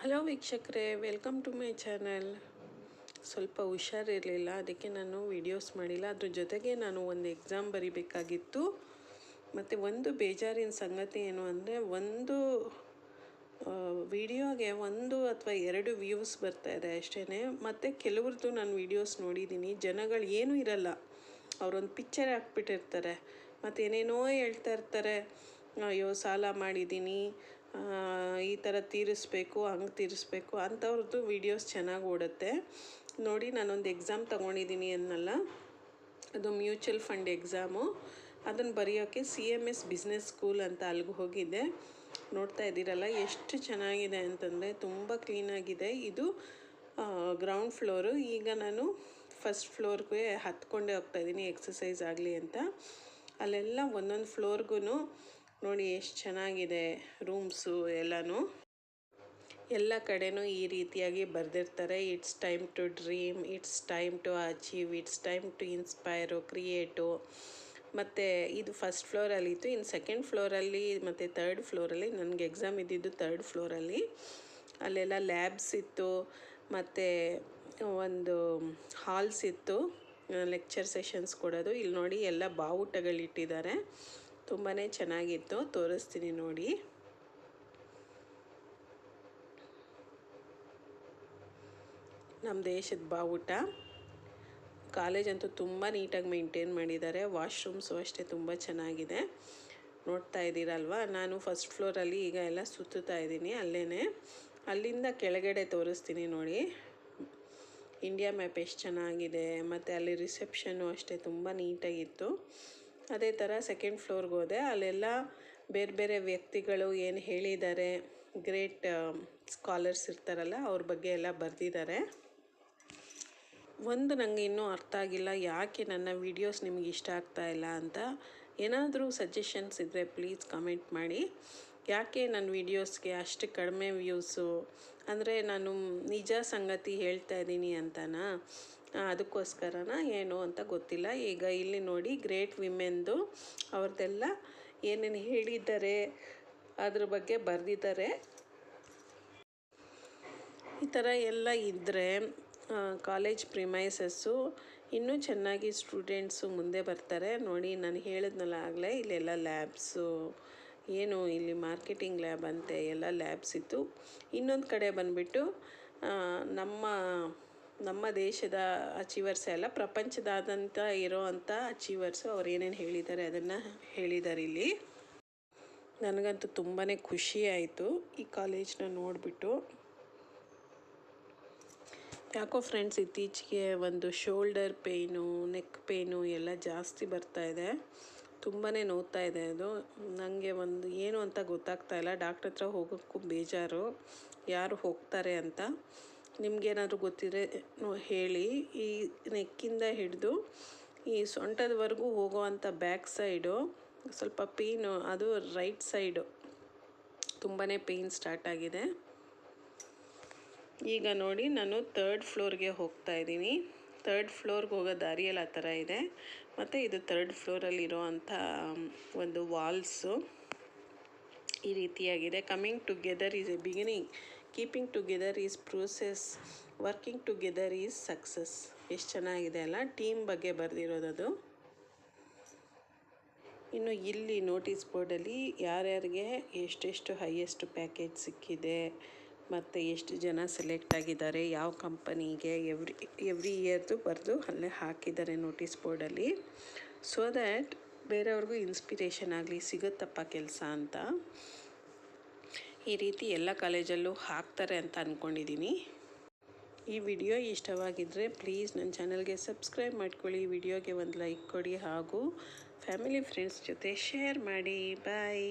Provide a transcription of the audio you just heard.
Hello ವೀಕ್ಷಕರೇ. Welcome to my channel ಸ್ವಲ್ಪ ಹುಷಾರಿರಲಿಲ್ಲ. ಅದಕ್ಕೆ ನಾನು ವಿಡಿಯೋಸ್ ಮಾಡಿಲ್ಲ. ಅದ್ರ ಜೊತೆಗೆ ನಾನು ಒಂದು ಎಕ್ಸಾಮ್ ಬರಿಬೇಕಾಗಿತ್ತು. ಮತ್ತು ಒಂದು ಬೇಜಾರಿನ ಸಂಗತಿ ಏನು ಅಂದರೆ, ಒಂದು ವಿಡಿಯೋಗೆ ಒಂದು ಅಥವಾ ಎರಡು ವ್ಯೂಸ್ ಬರ್ತಾ ಇದೆ ಅಷ್ಟೇ ಮತ್ತು ಕೆಲವ್ರದ್ದು ನಾನು ವೀಡಿಯೋಸ್ ನೋಡಿದ್ದೀನಿ ಜನಗಳು ಏನೂ ಇರಲ್ಲ. ಅವರೊಂದು ಪಿಕ್ಚರ್ ಹಾಕ್ಬಿಟ್ಟಿರ್ತಾರೆ. ಮತ್ತು ಏನೇನೋ ಹೇಳ್ತಾ ಇರ್ತಾರೆ. ಅಯ್ಯೋ, ಸಾಲ ಮಾಡಿದ್ದೀನಿ ಈ ಥರ ತೀರಿಸ್ಬೇಕು, ಹಂಗೆ ತೀರಿಸ್ಬೇಕು ಅಂಥವ್ರದ್ದು ವೀಡಿಯೋಸ್ ಚೆನ್ನಾಗಿ ಓಡುತ್ತೆ. ನೋಡಿ, ನಾನೊಂದು ಎಕ್ಸಾಮ್ ತೊಗೊಂಡಿದ್ದೀನಿ ಅನ್ನಲ್ಲ. ಅದು ಮ್ಯೂಚುವಲ್ ಫಂಡ್ ಎಕ್ಸಾಮು ಅದನ್ನು ಬರೆಯೋಕ್ಕೆ C M S business school ಅಂತ ಅಲ್ಲಿಗೆ ಹೋಗಿದ್ದೆ ನೋಡ್ತಾ ಇದ್ದೀರಲ್ಲ, ಎಷ್ಟು ಚೆನ್ನಾಗಿದೆ ಅಂತಂದರೆ ತುಂಬ ಕ್ಲೀನಾಗಿದೆ ಇದು ಗ್ರೌಂಡ್ ಫ್ಲೋರು ಈಗ ನಾನು ಫಸ್ಟ್ ಫ್ಲೋರ್ಗೆ ಹತ್ಕೊಂಡೇ ಹೋಗ್ತಾಯಿದ್ದೀನಿ ಎಕ್ಸಸೈಸ್ ಆಗಲಿ ಅಂತ. ಅಲ್ಲೆಲ್ಲ ಒಂದೊಂದು ಫ್ಲೋರ್ಗೂ ನೋಡಿ ಎಷ್ಟು ಚೆನ್ನಾಗಿದೆ ರೂಮ್ಸು ಎಲ್ಲನೂ. ಎಲ್ಲ ಕಡೆನೂ ಈ ರೀತಿಯಾಗಿ ಬರೆದಿರ್ತಾರೆ. It's time to dream it's time to achieve it's time to inspire create ಮತ್ತು ಇದು ಫಸ್ಟ್ ಫ್ಲೋರಲ್ಲಿ ಇತ್ತು. ಇನ್ನು ಸೆಕೆಂಡ್ ಫ್ಲೋರಲ್ಲಿ ಮತ್ತು ತರ್ಡ್ ಫ್ಲೋರಲ್ಲಿ ನನಗೆ ಎಕ್ಸಾಮ್ ಇದ್ದಿದ್ದು ತರ್ಡ್ ಫ್ಲೋರಲ್ಲಿ ಅಲ್ಲೆಲ್ಲ ಲ್ಯಾಬ್ಸ್ ಇತ್ತು. ಮತ್ತು ಒಂದು ಹಾಲ್ಸ್ ಇತ್ತು. ಲೆಕ್ಚರ್ ಸೆಷನ್ಸ್ ಕೊಡೋದು. ಇಲ್ಲಿ ನೋಡಿ ಎಲ್ಲ ಬಾವುಟಗಳಿಟ್ಟಿದ್ದಾರೆ. ತುಂಬಾ ಚೆನ್ನಾಗಿತ್ತು. ತೋರಿಸ್ತೀನಿ ನೋಡಿ. ನಮ್ಮ ದೇಶದ ಬಾವುಟ. ಕಾಲೇಜ್ ಅಂತೂ ತುಂಬ ನೀಟಾಗಿ ಮೇಂಟೈನ್ ಮಾಡಿದ್ದಾರೆ. ವಾಶ್ರೂಮ್ಸು ಅಷ್ಟೇ ತುಂಬ ಚೆನ್ನಾಗಿದೆ. ನೋಡ್ತಾ ಇದ್ದೀರಲ್ವ? ನಾನು ಫಸ್ಟ್ ಫ್ಲೋರಲ್ಲಿ ಈಗ ಎಲ್ಲ ಸುತ್ತುತ್ತಾ ಇದ್ದೀನಿ ಅಲ್ಲೇ ಅಲ್ಲಿಂದ ಕೆಳಗಡೆ ತೋರಿಸ್ತೀನಿ ನೋಡಿ. ಇಂಡಿಯಾ ಮ್ಯಾಪ್ ಎಷ್ಟು ಚೆನ್ನಾಗಿದೆ. ಮತ್ತು ಅಲ್ಲಿ ರಿಸೆಪ್ಷನ್ನು ಅಷ್ಟೇ ತುಂಬ ನೀಟಾಗಿತ್ತು. ಅದೇ ಥರ ಸೆಕೆಂಡ್ ಫ್ಲೋರ್ಗೆ ಹೋದೆ. ಅಲ್ಲೆಲ್ಲ ಬೇರೆ ಬೇರೆ ವ್ಯಕ್ತಿಗಳು ಏನು ಹೇಳಿದ್ದಾರೆ ಗ್ರೇಟ್ ಸ್ಕಾಲರ್ಸ್ ಇರ್ತಾರಲ್ಲ, ಅವ್ರ ಬಗ್ಗೆ ಎಲ್ಲ ಬರೆದಿದ್ದಾರೆ. ಒಂದು ನನಗೆ ಇನ್ನೂ ಅರ್ಥ ಆಗಿಲ್ಲ, ಯಾಕೆ ನನ್ನ ವೀಡಿಯೋಸ್ ನಿಮಗೆ ಇಷ್ಟ ಆಗ್ತಾ ಇಲ್ಲ ಅಂತ. ಏನಾದರೂ ಸಜೆಷನ್ಸ್ ಇದ್ದರೆ ಪ್ಲೀಸ್ ಕಮೆಂಟ್ ಮಾಡಿ. ಯಾಕೆ ನನ್ನ ವೀಡಿಯೋಸ್ಗೆ ಅಷ್ಟು ಕಡಿಮೆ ವ್ಯೂಸು? ಅಂದರೆ ನಾನು ನಿಜ ಸಂಗತಿ ಹೇಳ್ತಾ ಇದ್ದೀನಿ ಅಂತನಾ? ಅದಕ್ಕೋಸ್ಕರನ ಏನು ಅಂತ ಗೊತ್ತಿಲ್ಲ. ಈಗ ಇಲ್ಲಿ ನೋಡಿ, ಗ್ರೇಟ್ ವಿಮೆನ್ದು ಅವ್ರದ್ದೆಲ್ಲ ಏನೇನು ಹೇಳಿದ್ದಾರೆ, ಅದ್ರ ಬಗ್ಗೆ ಬರೆದಿದ್ದಾರೆ. ಈ ಥರ ಎಲ್ಲ ಇದ್ದರೆ ಕಾಲೇಜ್ ಪ್ರಿಮೈಸಸ್ಸು ಇನ್ನೂ ಚೆನ್ನಾಗಿ ಸ್ಟೂಡೆಂಟ್ಸು ಮುಂದೆ ಬರ್ತಾರೆ. ನೋಡಿ, ನಾನು ಹೇಳಿದ್ನಲ್ಲ ಆಗಲೇ, ಇಲ್ಲೆಲ್ಲ ಲ್ಯಾಬ್ಸು ಏನು ಇಲ್ಲಿ ಮಾರ್ಕೆಟಿಂಗ್ ಲ್ಯಾಬ್ ಅಂತೆ ಎಲ್ಲ ಲ್ಯಾಬ್ಸ್ ಇತ್ತು. ಇನ್ನೊಂದು ಕಡೆ ಬಂದುಬಿಟ್ಟು ನಮ್ಮ ನಮ್ಮ ದೇಶದ ಅಚೀವರ್ಸ್ ಎಲ್ಲ ಪ್ರಪಂಚದಾದಂತ ಇರೋ ಅಂಥ ಅಚೀವರ್ಸು ಅವ್ರು ಏನೇನು ಹೇಳಿದ್ದಾರೆ ಅದನ್ನು ಹೇಳಿದ್ದಾರೆ ಇಲ್ಲಿ. ನನಗಂತೂ ತುಂಬಾ ಖುಷಿ ಆಯಿತು ಈ ಕಾಲೇಜನ್ನ ನೋಡಿಬಿಟ್ಟು. ಯಾಕೋ ಫ್ರೆಂಡ್ಸ್ ಇತ್ತೀಚೆಗೆ ಒಂದು ಶೋಲ್ಡರ್ ಪೇಯ್ನು ನೆಕ್ ಪೇಯ್ನು ಎಲ್ಲ ಜಾಸ್ತಿ ಬರ್ತಾ ಇದೆ. ತುಂಬಾ ನೋವ್ತಾ ಇದೆ ಅದು. ನನಗೆ ಒಂದು ಏನು ಅಂತ ಗೊತ್ತಾಗ್ತಾ ಇಲ್ಲ. ಡಾಕ್ಟ್ರ್ ಹತ್ರ ಹೋಗೋಕ್ಕೂ ಬೇಜಾರು. ಯಾರು ಹೋಗ್ತಾರೆ ಅಂತ. ನಿಮಗೇನಾದರೂ ಗೊತ್ತಿದ್ರೆ ಹೇಳಿ. ಈ ನೆಕ್ಕಿಂದ ಹಿಡಿದು ಈ ಸೊಂಟದವರೆಗೂ ಹೋಗೋವಂಥ ಬ್ಯಾಕ್ ಸೈಡು ಸ್ವಲ್ಪ ಪೇಯ್ನು ಅದು ರೈಟ್ ಸೈಡು ತುಂಬಾ ಪೇಯ್ನ್ ಸ್ಟಾರ್ಟ್ ಆಗಿದೆ. ಈಗ ನೋಡಿ, ನಾನು ತರ್ಡ್ ಫ್ಲೋರ್ಗೆ ಹೋಗ್ತಾ ಇದ್ದೀನಿ. ತರ್ಡ್ ಫ್ಲೋರ್ಗೆ ಹೋಗೋ ದಾರಿಯಲ್ಲಿ ಆ ಥರ ಇದೆ. ಮತ್ತು ಇದು ತರ್ಡ್ ಫ್ಲೋರಲ್ಲಿರೋ ಅಂಥ ಒಂದು ವಾಲ್ಸು ಈ ರೀತಿಯಾಗಿದೆ. Coming together is a beginning keeping together is process working together is success ಎಷ್ಟು ಚೆನ್ನಾಗಿದೆ ಅಲ್ಲ? ಟೀಮ್ ಬಗ್ಗೆ ಬರೆದಿರೋದದು. ಇನ್ನು ಇಲ್ಲಿ ನೋಟಿಸ್ ಬೋರ್ಡಲ್ಲಿ ಯಾರ್ಯಾರಿಗೆ ಎಷ್ಟೆಷ್ಟು ಹೈಯೆಸ್ಟ್ ಪ್ಯಾಕೇಜ್ ಸಿಕ್ಕಿದೆ? ಮತ್ತು ಎಷ್ಟು ಜನ ಸೆಲೆಕ್ಟ್ ಆಗಿದ್ದಾರೆ, ಯಾವ ಕಂಪನಿಗೆ ಎವ್ರಿ ಎವ್ರಿ ಇಯರ್ದು ಬರೆದು ಅಲ್ಲೇ ಹಾಕಿದ್ದಾರೆ ನೋಟಿಸ್ ಬೋರ್ಡಲ್ಲಿ. ಸೊ ದ್ಯಾಟ್ ಬೇರೆಯವ್ರಿಗೂ ಇನ್ಸ್ಪಿರೇಷನ್ ಆಗಲಿ, ಸಿಗುತ್ತಪ್ಪ ಕೆಲಸ ಅಂತ. ಈ ರೀತಿ ಎಲ್ಲ ಕಾಲೇಜಲ್ಲೂ ಹಾಕ್ತಾರೆ ಅಂತ ಅಂದ್ಕೊಂಡಿದ್ದೀನಿ ಈ ವಿಡಿಯೋ ಇಷ್ಟವಾಗಿದ್ದರೆ ಪ್ಲೀಸ್ ನನ್ನ ಚಾನಲ್ಗೆ ಸಬ್ಸ್ಕ್ರೈಬ್ ಮಾಡ್ಕೊಳ್ಳಿ, ವಿಡಿಯೋಗೆ ಒಂದು ಲೈಕ್ ಕೊಡಿ ಹಾಗೂ ಫ್ಯಾಮಿಲಿ ಫ್ರೆಂಡ್ಸ್ ಜೊತೆ ಶೇರ್ ಮಾಡಿ. ಬಾಯ್